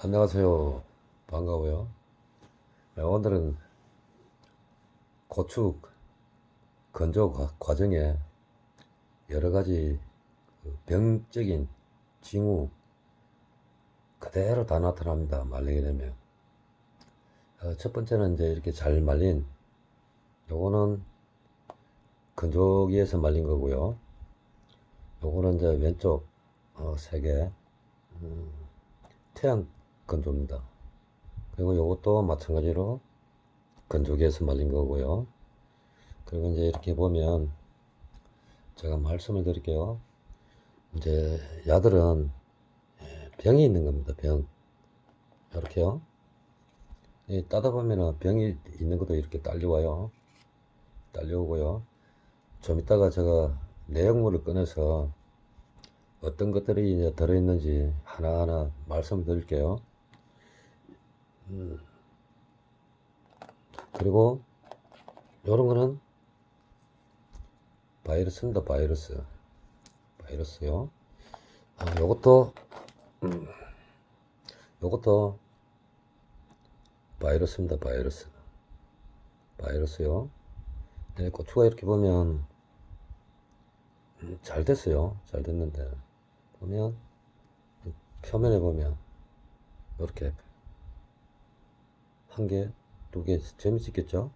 안녕하세요. 반가워요. 네, 오늘은 고추 건조 과- 과정에 여러 가지 그 병적인 징후 그대로 다 나타납니다. 말리게 되면. 어, 첫 번째는 이제 이렇게 잘 말린 요거는 건조기에서 말린 거고요. 요거는 이제 왼쪽 어, 세 개. 음, 태양 건조입니다. 그리고 이것도 마찬가지로 건조기에서 말린 거고요. 그리고 이제 이렇게 보면 제가 말씀을 드릴게요. 이제 야들은 예, 병이 있는 겁니다. 병. 이렇게요. 이 따다 보면은 병이 있는 것도 이렇게 딸려와요. 딸려오고요. 좀 이따가 제가 내용물을 꺼내서 어떤 것들이 이제 들어있는지 하나하나 말씀을 드릴게요. 음. 그리고 요런 거는 바이러스입니다. 바이러스. 바이러스요. 아, 요것도 음, 요것도 바이러스입니다. 바이러스. 바이러스요. 네, 고추가 이렇게 보면 음, 잘 됐어요. 잘 됐는데 보면 표면에 보면 이렇게 한 개, 두개 찍겠죠?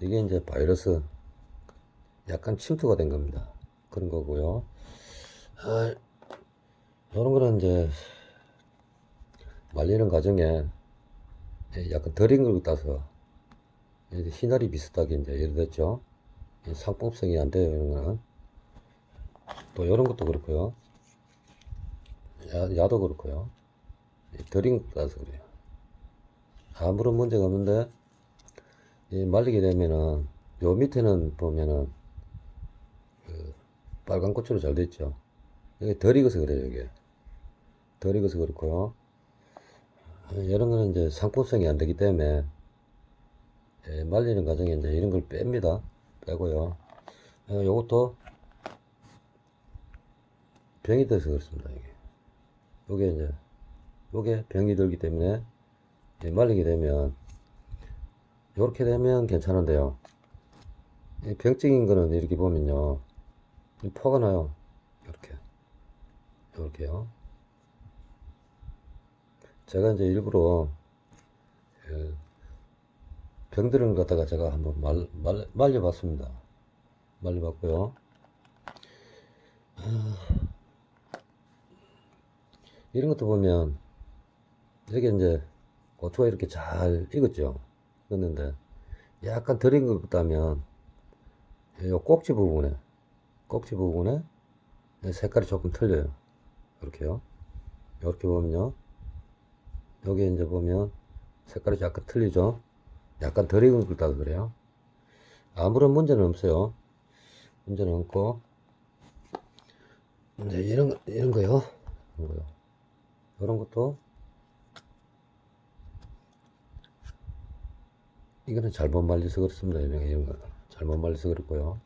이게 이제 바이러스 약간 침투가 된 겁니다. 그런 거고요. 아, 이런 거는 이제 말리는 과정에 약간 덜 익은 걸 따서 희날이 비슷하게 이제 이래 됐죠. 이 상품성이 안 돼요, 이런 거는. 또 이런 것도 그렇고요. 야, 야도 그렇고요. 덜 익은 걸 따서 그래요. 아무런 문제가 없는데 이 말리게 되면은 요 밑에는 보면은 그 빨간 고추로 잘 됐죠. 이게 덜 익어서 그래요, 이게. 덜 익어서 그렇고요. 아, 이런 거는 이제 상품성이 안 되기 때문에 예, 말리는 과정에 이제 이런 걸 뺍니다. 빼고요. 어, 요것도 병이 들어서 그렇습니다, 이게. 요게 이제, 요게 병이 들기 때문에 예, 말리게 되면 이렇게 되면 괜찮은데요. 이 병적인 거는 이렇게 보면요. 이 포가 나요. 이렇게. 이렇게요. 제가 이제 일부러 그 병들은 것 갖다가 제가 한번 말, 말, 말려봤습니다. 말려봤고요. 아, 이런 것도 보면 여기 이제 고추가 이렇게 잘 익었죠. 익었는데 약간 덜 익은 것 같다면 요 꼭지 부분에 꼭지 부분에 색깔이 조금 틀려요. 이렇게요. 이렇게 보면요. 여기 이제 보면 색깔이 약간 틀리죠. 약간 덜 익은 것 같다 그래요. 아무런 문제는 없어요. 문제는 없고 이제 이런 거- 이런 거요. 이런 거요. 이런 것도 이거는 잘못 말려서 그렇습니다. 잘못 말려서 그렇고요.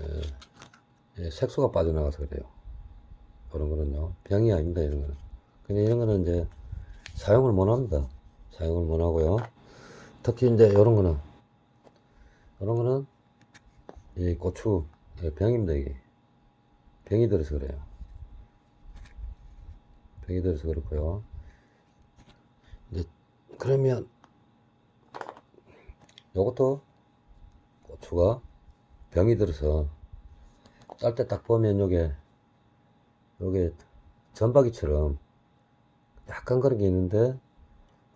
예, 예, 색소가 빠져나가서 그래요. 이런 거는요. 병이 아닙니다. 이런 거는. 그냥 이런 거는 이제 사용을 못 합니다. 사용을 못 하고요. 특히 이제 이런 거는, 이런 거는 이 고추 예, 병입니다. 이게. 병이 들어서 그래요. 병이 들어서 그렇고요. 이제 그러면 요것도 고추가 병이 들어서 짤 때 딱 보면 요게 요게 전박이처럼 약간 그런 게 있는데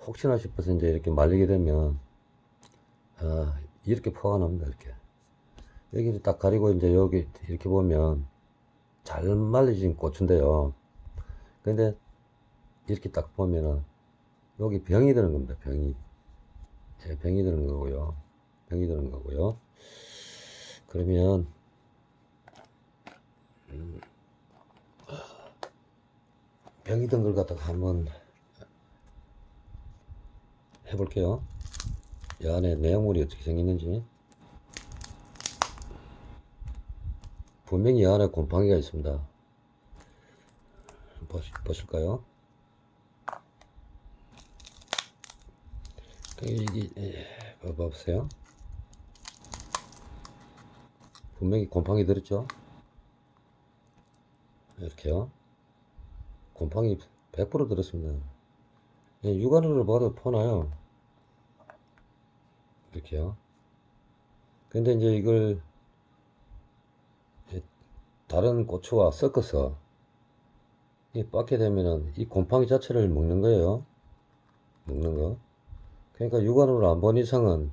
혹시나 싶어서 이제 이렇게 말리게 되면 아 이렇게 포가 납니다 이렇게. 여기를 딱 가리고 이제 여기 이렇게 보면 잘 말려진 고추인데요. 근데 이렇게 딱 보면은 여기 병이 드는 겁니다 병이 예, 병이 드는 거고요. 병이 드는 거고요. 그러면 음, 병이 든 걸 갖다가 한번 해볼게요. 이 안에 내용물이 어떻게 생겼는지 분명히 이 안에 곰팡이가 있습니다. 보시, 보실까요? 이게 예, 봐봐 보세요. 분명히 곰팡이 들었죠? 이렇게요. 곰팡이 100% 들었습니다. 예, 육안으로 봐도 퍼나요. 이렇게요. 근데 이제 이걸 예, 다른 고추와 섞어서 이 빻게 되면은 이 곰팡이 자체를 먹는 거예요. 먹는 거. 그러니까 육안으로 안 본 이상은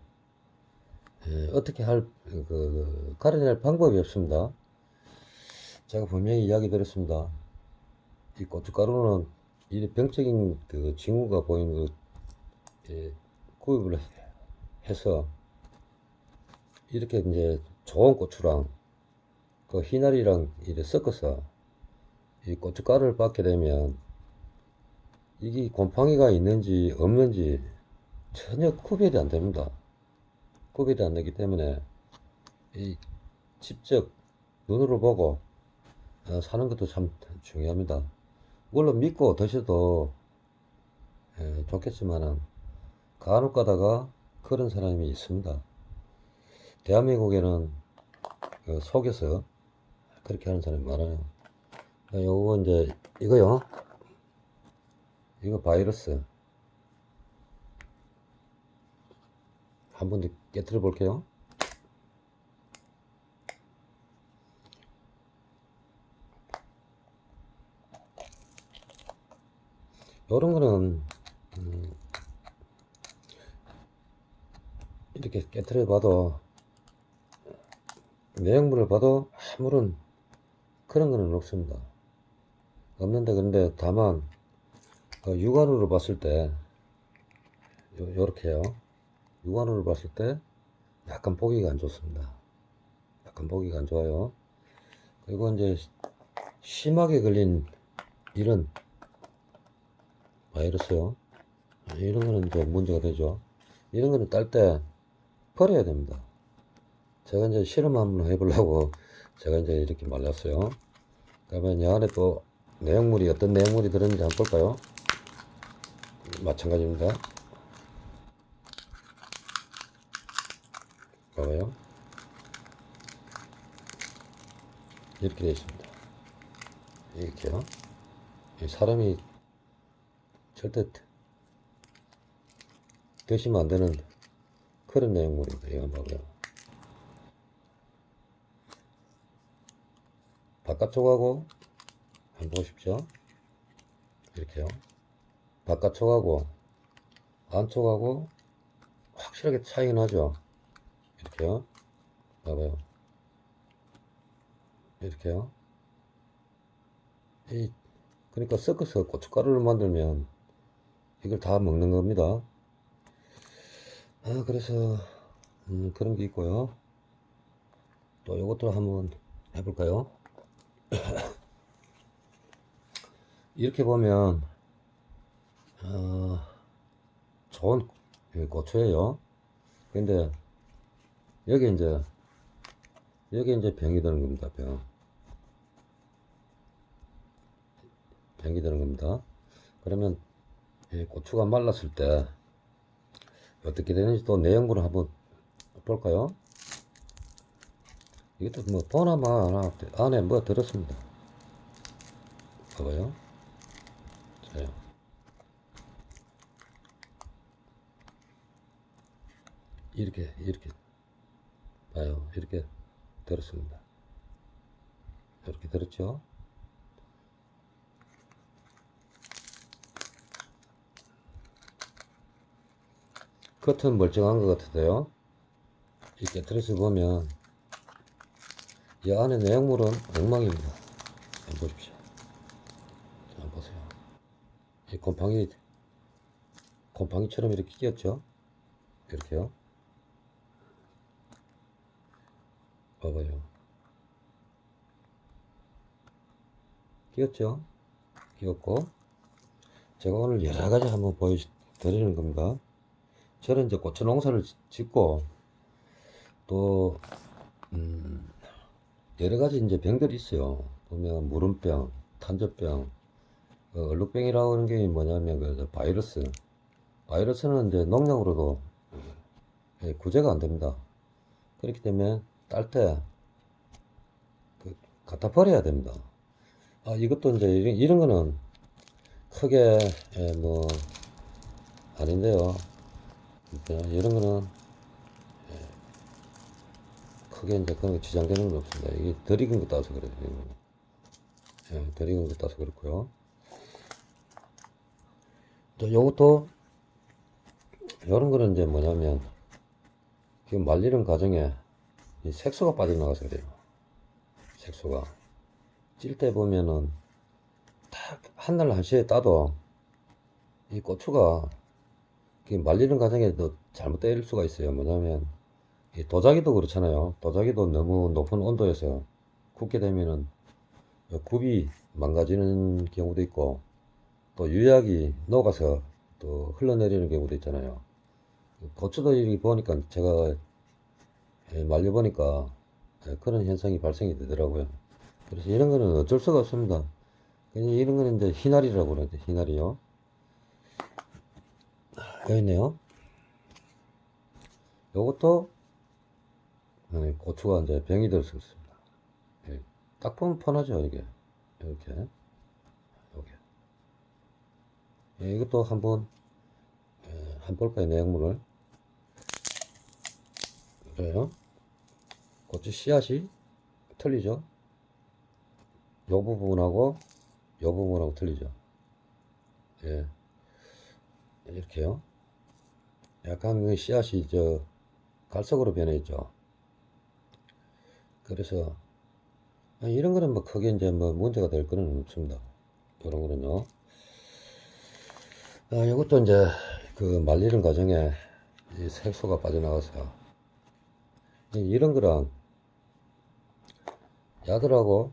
예, 어떻게 할, 그, 그, 가려낼 방법이 없습니다. 제가 분명히 이야기 드렸습니다. 이 고춧가루는 이 병적인 그 징후가 보이는 그, 예, 구입을 해서 이렇게 이제 좋은 고추랑 그 희나리랑 이렇게 섞어서 이 고춧가루를 받게 되면 이게 곰팡이가 있는지 없는지 전혀 구별이 안 됩니다. 구별이 안 되기 때문에 이 직접 눈으로 보고 어, 사는 것도 참 중요합니다. 물론 믿고 드셔도 예, 좋겠지만은 간혹 가다가 그런 사람이 있습니다. 대한민국에는 그 속에서 그렇게 하는 사람이 많아요. 어, 요거 이제 이거요. 이거 바이러스. 한번더 깨뜨려 볼게요. 요런 거는 음, 이렇게 깨뜨려 봐도 내용물을 봐도 아무런 그런 거는 없습니다. 없는데 그런데 다만 어, 육안으로 봤을 때 요, 요렇게요. 육안으로 봤을 때 약간 보기가 안 좋습니다. 약간 보기가 안 좋아요. 그리고 이제 심하게 걸린 이런 바이러스요. 이런 거는 이제 문제가 되죠. 이런 거는 딸 때 버려야 됩니다. 제가 이제 실험 한번 해보려고 제가 이제 이렇게 말랐어요. 그러면 이 안에 또 내용물이 어떤 내용물이 들었는지 한번 볼까요? 마찬가지입니다. 봐봐요. 이렇게 되어 있습니다. 이렇게요. 이 사람이 절대 드시면 안 되는 그런 내용물입니다. 이거 봐봐요. 바깥쪽하고 한번 보십시오. 이렇게요. 바깥쪽하고 안쪽하고 확실하게 차이가 나죠. 이렇게요. 봐봐요. 이렇게요. 이 그러니까 섞어서 고춧가루를 만들면 이걸 다 먹는 겁니다. 아 그래서 음, 그런 게 있고요. 또 이것도 한번 해볼까요? 이렇게 보면 어, 좋은 고추예요. 근데 여기 이제 여기 이제 병이 드는 겁니다. 병 병이 드는 겁니다. 그러면 이 고추가 말랐을 때 어떻게 되는지 또 내용물을 한번 볼까요? 이것도 뭐 보나마 하나 안에 뭐 들었습니다. 봐봐요. 자요. 이렇게 이렇게 봐요. 이렇게 들었습니다. 이렇게 들었죠? 겉은 멀쩡한 것 같은데요. 이렇게 들어서 보면 이 안에 내용물은 엉망입니다. 보십시오. 자, 한번 보세요. 이 곰팡이, 곰팡이처럼 이렇게 끼었죠? 이렇게요. 봐봐요. 끼었죠? 끼었고, 제가 오늘 여러 가지 한번 보여드리는 겁니다. 저는 이제 고추 농사를 짓고, 또, 음, 여러 가지 이제 병들이 있어요. 보면 무름병, 탄저병, 어, 얼룩병이라고 하는 게 뭐냐면 그 바이러스. 바이러스는 이제 농약으로도 예, 구제가 안 됩니다. 그렇기 때문에 딸 때 그, 갖다 버려야 됩니다. 아, 이것도 이제 이런, 이런 거는 크게 예, 뭐 아닌데요. 그냥 이런 거는 예, 크게 이제 그런 거 지장되는 건 없습니다. 이게 덜 익은 거 따서 그래요. 예, 덜 익은 거 따서 그렇고요. 또 요것도 요런 거는 이제 뭐냐면 지금 말리는 과정에 이 색소가 빠져나가서 그래요. 색소가 찔 때 보면은 딱 한 날 한시에 따도 이 고추가 이 말리는 과정에 또 잘못 때릴 수가 있어요. 뭐냐면 이 도자기도 그렇잖아요. 도자기도 너무 높은 온도에서 굽게 되면은 굽이 망가지는 경우도 있고 또 유약이 녹아서 또 흘러내리는 경우도 있잖아요. 고추도 이렇게 보니까 제가 예, 말려보니까 예, 그런 현상이 발생이 되더라고요. 그래서 이런 거는 어쩔 수가 없습니다. 그냥 이런 거는 이제 희날이라고 그러죠. 희날이요. 여기 있네요. 요것도 예, 고추가 이제 병이 될 수 있습니다. 예, 딱 보면 편하죠, 이게. 이렇게. 예, 이것도 한번, 예, 한번 볼까요, 내용물을. 그래요. 고추 씨앗이 틀리죠. 요 부분하고 요 부분하고 틀리죠. 예. 이렇게요. 약간 그 씨앗이 저 갈색으로 변해 있죠. 그래서 아, 이런 거는 뭐 크게 이제 뭐 문제가 될 거는 없습니다. 이런 거는요. 아, 이것도 이제 그 말리는 과정에 이 색소가 빠져나가서 이- 이런 거랑 야들하고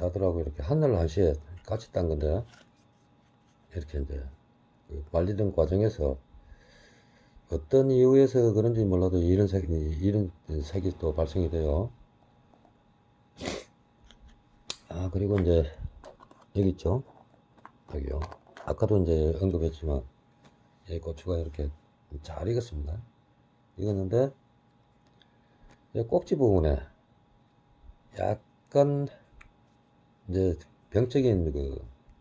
야들하고 이렇게 하늘 한시에 같이 딴 건데 이렇게 이제 그 말리는 과정에서 어떤 이유에서 그런지 몰라도 이런 색이 이런 색이 또 발생이 돼요. 아 그리고 이제 여기 있죠 여기요. 아까도 이제 언급했지만 이 고추가 이렇게 잘 익었습니다. 익었는데 이 꼭지 부분에 약간 이제 병적인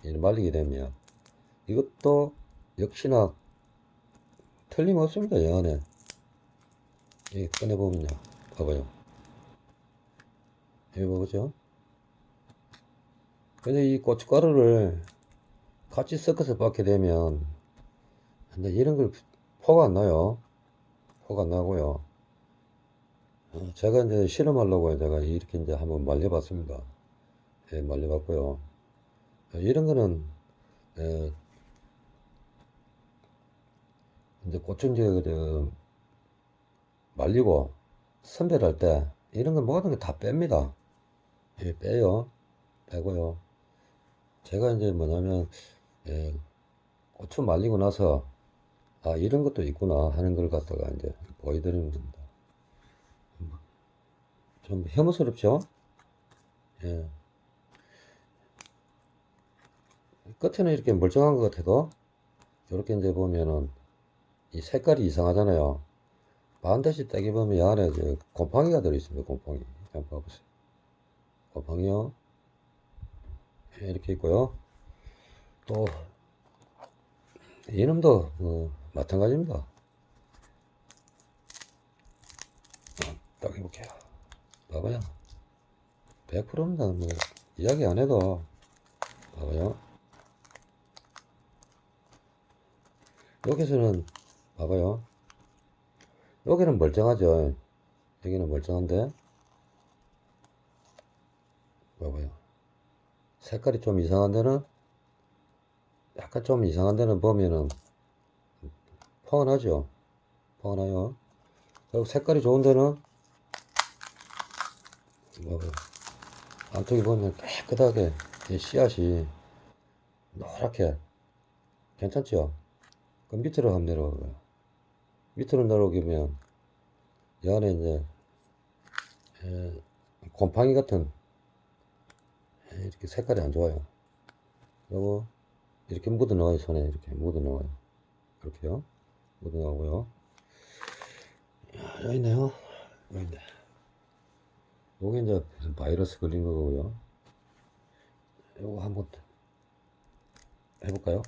그일 말리게 되면 이것도 역시나 틀림없습니다. 영 안에 이 꺼내보면요. 봐봐요. 여기 보죠. 근데 이 고춧가루를 같이 섞어서 받게 되면 근데 이런 걸 포가 안 나요. 포가 안 나고요. 어, 제가 이제 실험하려고 제가 이렇게 이제 한번 말려봤습니다. 예, 말려봤고요. 어, 이런 거는 예, 이제 그 말리고 선별할 때 이런 거 모든 거다 뺍니다. 예, 빼요. 빼고요. 제가 이제 뭐냐면 예, 고추 말리고 나서 아 이런 것도 있구나 하는 걸 갖다가 이제 보여드리는 겁니다. 좀 혐오스럽죠? 예. 끝에는 이렇게 멀쩡한 것 같아도 이렇게 이제 보면은 이 색깔이 이상하잖아요. 반드시 떼기 보면 이 안에 저 곰팡이가 들어있습니다. 곰팡이. 한번 봐보세요. 곰팡이요. 예, 이렇게 있고요. 또 이놈도 뭐 마찬가지입니다. 아, 딱 해볼게요. 봐봐요. 100%입니다. 뭐 이야기 안 해도 봐봐요. 여기서는 봐봐요. 여기는 멀쩡하죠. 여기는 멀쩡한데 봐봐요. 색깔이 좀 이상한 데는 약간 좀 이상한 데는 보면은 펑하죠. 펑하요. 그리고 색깔이 좋은 데는 봐봐요. 안쪽에 보면 깨끗하게 이 씨앗이 노랗게 괜찮죠? 그 밑으로 한번 내려가고요. 밑으로 내려오면 이 안에 이제 에, 곰팡이 같은 에, 이렇게 색깔이 안 좋아요. 그리고 이렇게 묻어 나와요 손에 이렇게 묻어 나와요. 이렇게요. 묻어 나오고요. 아, 여기 있네요. 여기 있네. 요게 이제 바이러스 걸린 거고요. 요거 한번 해볼까요?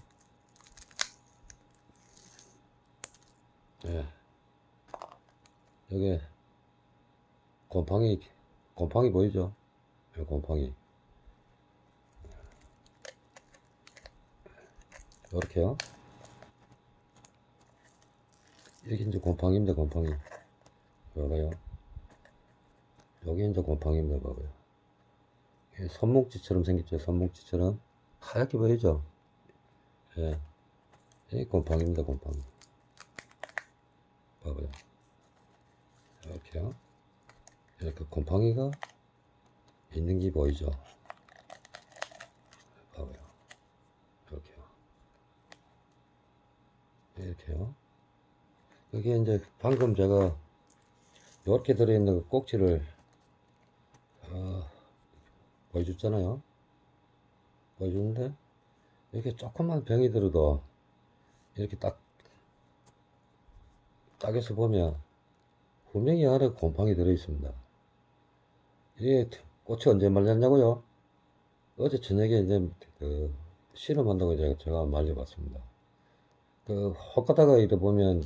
예. 여기 곰팡이, 곰팡이 보이죠? 예, 곰팡이. 이렇게요. 여기 이제 곰팡이입니다, 곰팡이. 봐봐요. 여기 이제 곰팡이입니다, 봐봐요. 예, 손뭉치처럼 생겼죠, 손뭉치처럼. 하얗게 보이죠? 예. 이 곰팡이입니다, 곰팡이. 봐봐요. 이렇게요. 이렇게 곰팡이가 있는 게 보이죠? 봐봐요. 이렇게요. 이렇게요. 여기 이제 방금 제가 이렇게 들어있는 그 꼭지를 어, 보여줬잖아요. 보여주는데 이렇게 조그만 병이 들어도 이렇게 딱 딱에서 보면 분명히 안에 곰팡이 들어있습니다. 이게 꽃이 언제 말렸냐고요? 어제 저녁에 이제 그 실험한다고 제가, 제가 말려봤습니다. 그 혹가다가 이래 보면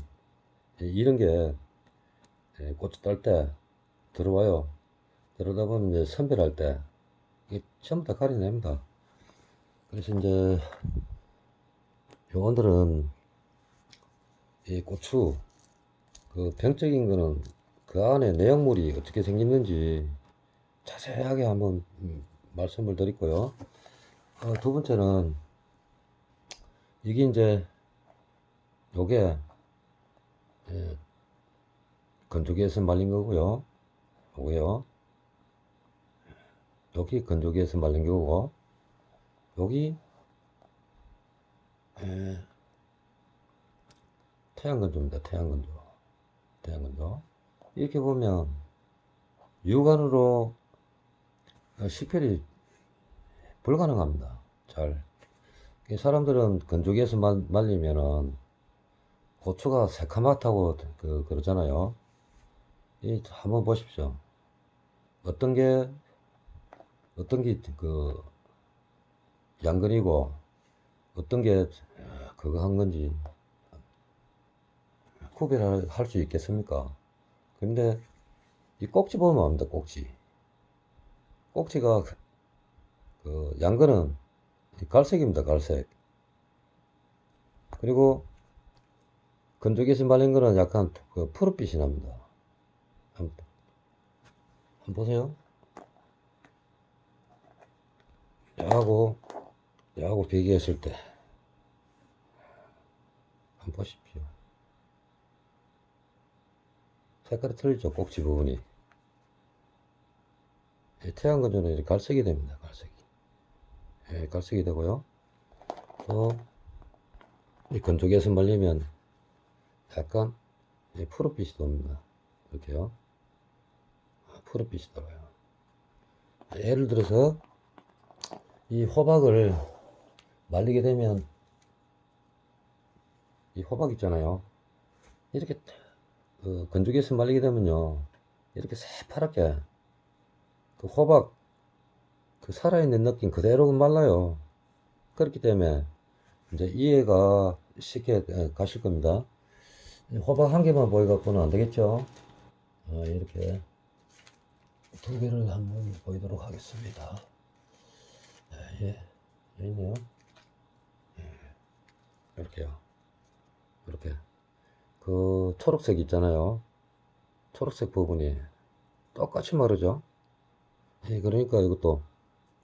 이런 게 예, 꽃이 딸 때 들어와요. 그러다 보면 이제 선별할 때 이게 전부 다 가려냅니다. 그래서 이제 요원들은 이 고추 그 병적인 거는 그 안에 내용물이 어떻게 생겼는지 자세하게 한번 음, 말씀을 드리고요. 어, 두 번째는 이게 이제 요게 예, 건조기에서 말린 거고요. 요거요. 여기 건조기에서 말린 거고 여기 에, 태양건조입니다. 태양건조. 태양건조. 이렇게 보면 육안으로 식별이 불가능합니다. 잘. 이 사람들은 건조기에서 말, 말리면은 고추가 새카맣다고 그, 그러잖아요. 이 한번 보십시오. 어떤 게 어떤 게 그 양근이고 어떤 게 그거 한 건지 구별할 수 있겠습니까? 근데 이 꼭지 보면 압니다. 꼭지. 꼭지가 그 양근은 갈색입니다. 갈색. 그리고 건조기에서 말린 거는 약간 그 푸른빛이 납니다. 한번 보세요. 야하고 야하고 비교했을 때 한번 보십시오. 색깔이 틀리죠. 꼭지 부분이. 예, 태양건조는 이렇게 갈색이 됩니다. 갈색이. 예, 갈색이 되고요. 또, 이 건조기에서 말리면 약간 예, 푸른빛이 돕니다. 이렇게요. 아, 푸른빛이 돌아요. 예를 들어서 이 호박을 말리게 되면 이 호박 있잖아요. 이렇게 그 건조기에서 말리게 되면요. 이렇게 새파랗게 그 호박 그 살아있는 느낌 그대로 말라요. 그렇기 때문에 이제 이해가 쉽게 예, 가실 겁니다. 호박 한 개만 보여갖고는 안 되겠죠. 아, 이렇게 두 개를 한번 보이도록 하겠습니다. 예, 예, 여기 있네요. 예, 이렇게요. 이렇게. 그 초록색 있잖아요. 초록색 부분이 똑같이 마르죠. 예, 그러니까 이것도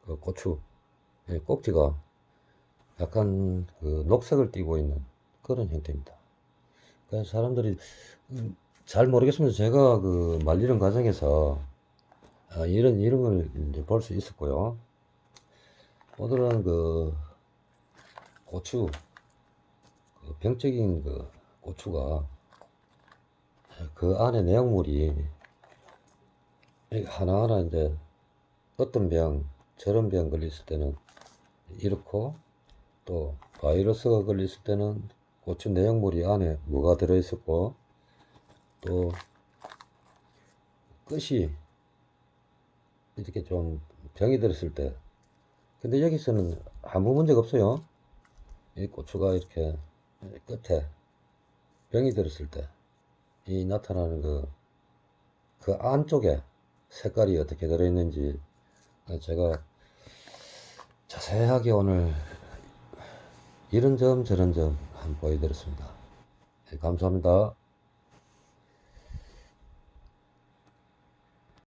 그 고추 예, 꼭지가 약간 그 녹색을 띠고 있는 그런 형태입니다. 그래서 사람들이 음, 잘 모르겠습니다. 제가 그 말리는 과정에서 아, 이런 걸 이제 볼 수 있었고요. 오늘은 그 고추 그 병적인 그 고추가 그 안에 내용물이 하나하나 이제 어떤 병, 저런 병 걸렸을 때는 이렇고 또 바이러스가 걸렸을 때는 고추 내용물이 안에 뭐가 들어있었고 또 끝이 이렇게 좀 병이 들었을 때 근데 여기서는 아무 문제가 없어요 이 고추가 이렇게 끝에 병이 들었을 때 이 나타나는 그, 그 안쪽에 색깔이 어떻게 들어있는지 제가 자세하게 오늘 이런 점 저런 점 한번 보여드렸습니다. 네, 감사합니다.